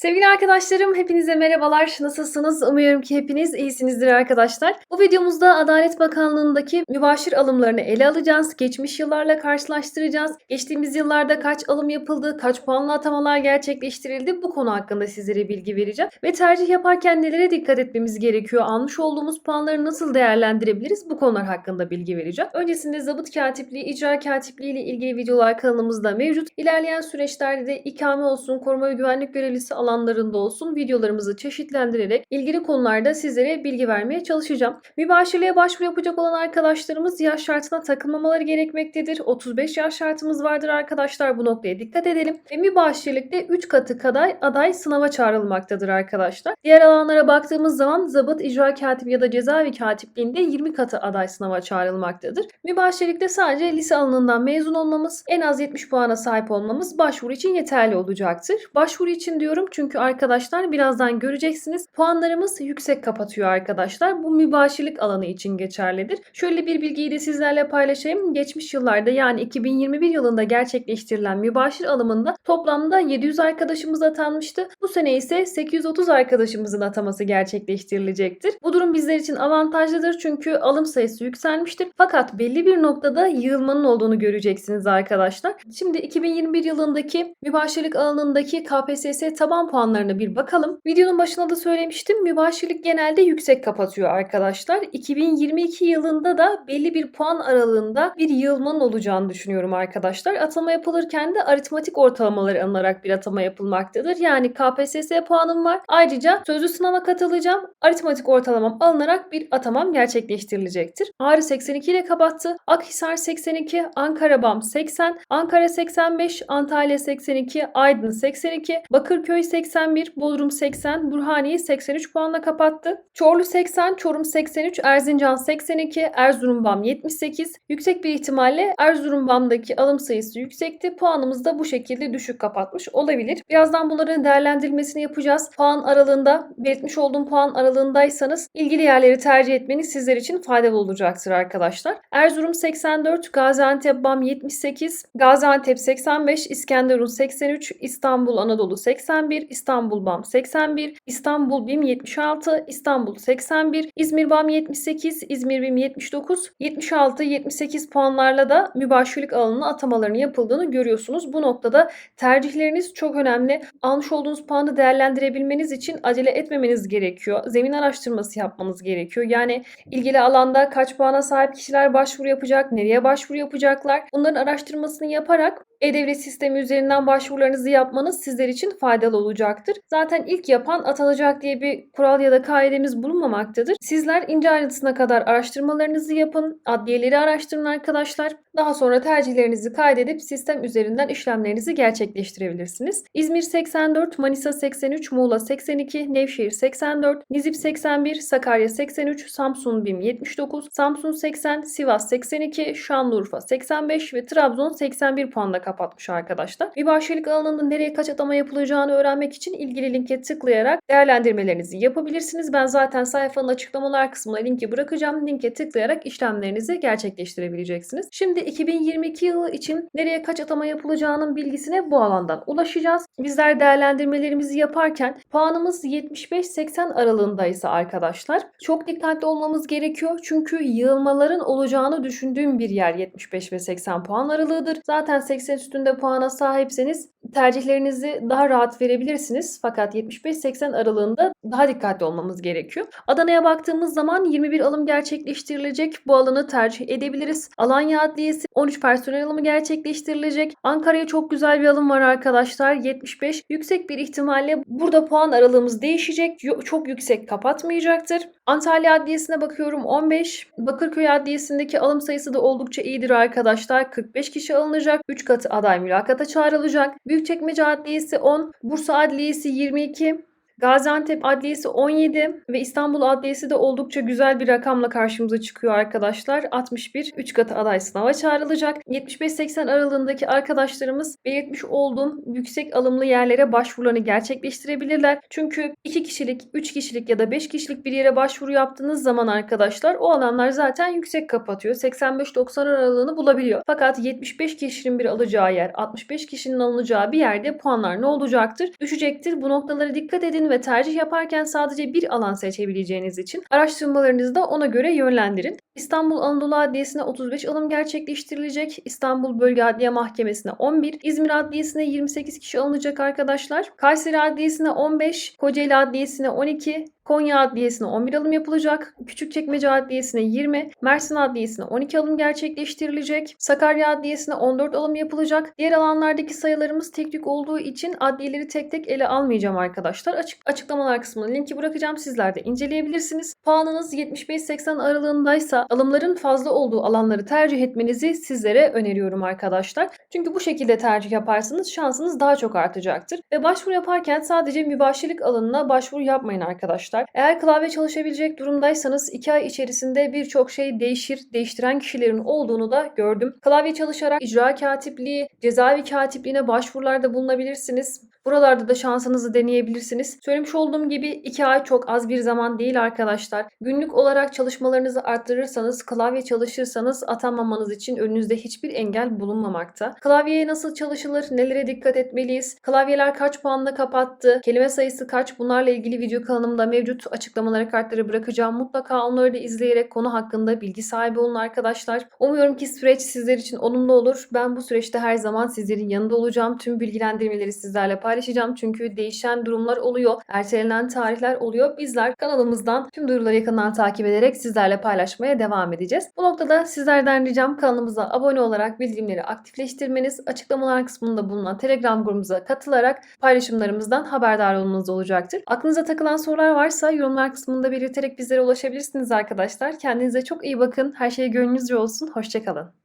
Sevgili arkadaşlarım hepinize merhabalar. Nasılsınız? Umuyorum ki hepiniz iyisinizdir arkadaşlar. Bu videomuzda Adalet Bakanlığı'ndaki mübaşir alımlarını ele alacağız. Geçmiş yıllarla karşılaştıracağız. Geçtiğimiz yıllarda kaç alım yapıldı, kaç puanlı atamalar gerçekleştirildi bu konu hakkında sizlere bilgi vereceğim. Ve tercih yaparken nelere dikkat etmemiz gerekiyor, almış olduğumuz puanları nasıl değerlendirebiliriz bu konular hakkında bilgi vereceğim. Öncesinde zabıt katipliği, icra katipliği ile ilgili videolar kanalımızda mevcut. İlerleyen süreçlerde de ikame olsun, koruma ve güvenlik görevlisi alanlarında olsun videolarımızı çeşitlendirerek ilgili konularda sizlere bilgi vermeye çalışacağım. Mübaşirliğe başvuru yapacak olan arkadaşlarımız yaş şartına takılmamaları gerekmektedir. 35 yaş şartımız vardır arkadaşlar. Bu noktaya dikkat edelim. Ve mübaşirlikte 3 katı kadar aday sınava çağrılmaktadır arkadaşlar. Diğer alanlara baktığımız zaman zabıt, icra katibi ya da cezaevi katipliğinde 20 katı aday sınava çağrılmaktadır. Mübaşirlikte sadece lise alanından mezun olmamız, en az 70 puana sahip olmamız başvuru için yeterli olacaktır. Başvuru için diyorum çünkü arkadaşlar birazdan göreceksiniz puanlarımız yüksek kapatıyor arkadaşlar. Bu mübaşirlik alanı için geçerlidir. Şöyle bir bilgiyi de sizlerle paylaşayım. Geçmiş yıllarda yani 2021 yılında gerçekleştirilen mübaşir alımında toplamda 700 arkadaşımız atanmıştı. Bu sene ise 830 arkadaşımızın ataması gerçekleştirilecektir. Bu durum bizler için avantajlıdır çünkü alım sayısı yükselmiştir. Fakat belli bir noktada yığılmanın olduğunu göreceksiniz arkadaşlar. Şimdi 2021 yılındaki mübaşirlik alanındaki KPSS taban puanlarına bir bakalım. Videonun başında da söylemiştim. Mübaşirlik genelde yüksek kapatıyor arkadaşlar. 2022 yılında da belli bir puan aralığında bir yığılmanın olacağını düşünüyorum arkadaşlar. Atama yapılırken de aritmatik ortalamaları alınarak bir atama yapılmaktadır. Yani KPSS puanım var. Ayrıca sözlü sınava katılacağım. Aritmatik ortalamam alınarak bir atamam gerçekleştirilecektir. Ağrı 82 ile kapattı. Akhisar 82, Ankara BAM 80, Ankara 85, Antalya 82, Aydın 82, Bakırköy 81, Bodrum 80, Burhaniye 83 puanla kapattı. Çorlu 80, Çorum 83, Erzincan 82, Erzurum BAM 78. Yüksek bir ihtimalle Erzurum BAM'daki alım sayısı yüksekti. Puanımız da bu şekilde düşük kapatmış olabilir. Birazdan bunların değerlendirilmesini yapacağız. Puan aralığında, belirtmiş olduğum puan aralığındaysanız ilgili yerleri tercih etmeniz sizler için faydalı olacaktır arkadaşlar. Erzurum 84, Gaziantep BAM 78, Gaziantep 85, İskenderun 83, İstanbul Anadolu 81, İstanbul BAM 81, İstanbul BİM 76, İstanbul 81, İzmir BAM 78, İzmir BİM 79, 76, 78 puanlarla da mübaşirlik alanına atamaların yapıldığını görüyorsunuz. Bu noktada tercihleriniz çok önemli. Almış olduğunuz puanı değerlendirebilmeniz için acele etmemeniz gerekiyor. Zemin araştırması yapmanız gerekiyor. Yani ilgili alanda kaç puana sahip kişiler başvuru yapacak, nereye başvuru yapacaklar bunların araştırmasını yaparak e-devlet sistemi üzerinden başvurularınızı yapmanız sizler için faydalı olacaktır. Zaten ilk yapan atanacak diye bir kural ya da kaidemiz bulunmamaktadır. Sizler ince ayrıntısına kadar araştırmalarınızı yapın, adliyeleri araştırın arkadaşlar. Daha sonra tercihlerinizi kaydedip sistem üzerinden işlemlerinizi gerçekleştirebilirsiniz. İzmir 84, Manisa 83, Muğla 82, Nevşehir 84, Nizip 81, Sakarya 83, Samsun BİM 79, Samsun 80, Sivas 82, Şanlıurfa 85 ve Trabzon 81 puanla kapatmış arkadaşlar. Mübaşirlik alanında nereye kaç atama yapılacağını öğrenmek için ilgili linke tıklayarak değerlendirmelerinizi yapabilirsiniz. Ben zaten sayfanın açıklamalar kısmına linki bırakacağım. Linke tıklayarak işlemlerinizi gerçekleştirebileceksiniz. Şimdi 2022 yılı için nereye kaç atama yapılacağının bilgisine bu alandan ulaşacağız. Bizler değerlendirmelerimizi yaparken puanımız 75-80 aralığındaysa arkadaşlar çok dikkatli olmamız gerekiyor. Çünkü yığılmaların olacağını düşündüğüm bir yer 75 ve 80 puan aralığıdır. Zaten 80 üstünde puana sahipseniz tercihlerinizi daha rahat verebilirsiniz. Fakat 75-80 aralığında daha dikkatli olmamız gerekiyor. Adana'ya baktığımız zaman 21 alım gerçekleştirilecek. Bu alanı tercih edebiliriz. Alanya Adliyesi 13 personel alımı gerçekleştirilecek. Ankara'ya çok güzel bir alım var arkadaşlar. 75. Yüksek bir ihtimalle burada puan aralığımız değişecek. Çok yüksek kapatmayacaktır. Antalya Adliyesi'ne bakıyorum 15. Bakırköy Adliyesi'ndeki alım sayısı da oldukça iyidir arkadaşlar. 45 kişi alınacak. 3 katı aday mülakata çağrılacak. Büyükçekmece Adliyesi 10. Bursa Adliyesi 22. Gaziantep Adliyesi 17 ve İstanbul Adliyesi de oldukça güzel bir rakamla karşımıza çıkıyor arkadaşlar. 61 3 katı aday sınava çağrılacak. 75-80 aralığındaki arkadaşlarımız belirtmiş olduğum yüksek alımlı yerlere başvurularını gerçekleştirebilirler. Çünkü 2 kişilik, 3 kişilik ya da 5 kişilik bir yere başvuru yaptığınız zaman arkadaşlar o alanlar zaten yüksek kapatıyor. 85-90 aralığını bulabiliyor. Fakat 75 kişinin bir alacağı yer, 65 kişinin alınacağı bir yerde puanlar ne olacaktır? Düşecektir. Bu noktalara dikkat edin ve tercih yaparken sadece bir alan seçebileceğiniz için araştırmalarınızı da ona göre yönlendirin. İstanbul Anadolu Adliyesi'ne 35 alım gerçekleştirilecek. İstanbul Bölge Adliye Mahkemesi'ne 11, İzmir Adliyesi'ne 28 kişi alınacak arkadaşlar. Kayseri Adliyesi'ne 15, Kocaeli Adliyesi'ne 12, Konya Adliyesi'ne 11 alım yapılacak. Küçükçekmece Adliyesi'ne 20, Mersin Adliyesi'ne 12 alım gerçekleştirilecek. Sakarya Adliyesi'ne 14 alım yapılacak. Diğer alanlardaki sayılarımız tek tük olduğu için adliyeleri tek tek ele almayacağım arkadaşlar. Açık açıklamalar kısmına linki bırakacağım. Sizler de inceleyebilirsiniz. Puanınız 75-80 aralığındaysa alımların fazla olduğu alanları tercih etmenizi sizlere öneriyorum arkadaşlar. Çünkü bu şekilde tercih yaparsanız şansınız daha çok artacaktır. Ve başvuru yaparken sadece mübaşirlik alanına başvuru yapmayın arkadaşlar. Eğer klavye çalışabilecek durumdaysanız 2 ay içerisinde birçok şey değişir, değiştiren kişilerin olduğunu da gördüm. Klavye çalışarak icra katipliği, cezaevi katipliğine başvurularda bulunabilirsiniz. Buralarda da şansınızı deneyebilirsiniz. Söylemiş olduğum gibi 2 ay çok az bir zaman değil arkadaşlar. Günlük olarak çalışmalarınızı arttırırsanız, klavye çalışırsanız atanmamanız için önünüzde hiçbir engel bulunmamakta. Klavyeye nasıl çalışılır, nelere dikkat etmeliyiz, klavyeler kaç puanla kapattı, kelime sayısı kaç bunlarla ilgili video kanalımda mevcut açıklamalara kartları bırakacağım. Mutlaka onları da izleyerek konu hakkında bilgi sahibi olun arkadaşlar. Umuyorum ki süreç sizler için olumlu olur. Ben bu süreçte her zaman sizlerin yanında olacağım. Tüm bilgilendirmeleri sizlerle paylaşacağım. Çünkü değişen durumlar oluyor. Ertelenen tarihler oluyor. Bizler kanalımızdan tüm duyuruları yakından takip ederek sizlerle paylaşmaya devam edeceğiz. Bu noktada sizlerden ricam kanalımıza abone olarak bildirimleri aktifleştirmeniz, açıklamalar kısmında bulunan Telegram grubumuza katılarak paylaşımlarımızdan haberdar olmanız olacaktır. Aklınıza takılan sorular varsa yorumlar kısmında belirterek bizlere ulaşabilirsiniz arkadaşlar. Kendinize çok iyi bakın. Her şey gönlünüzce olsun. Hoşçakalın.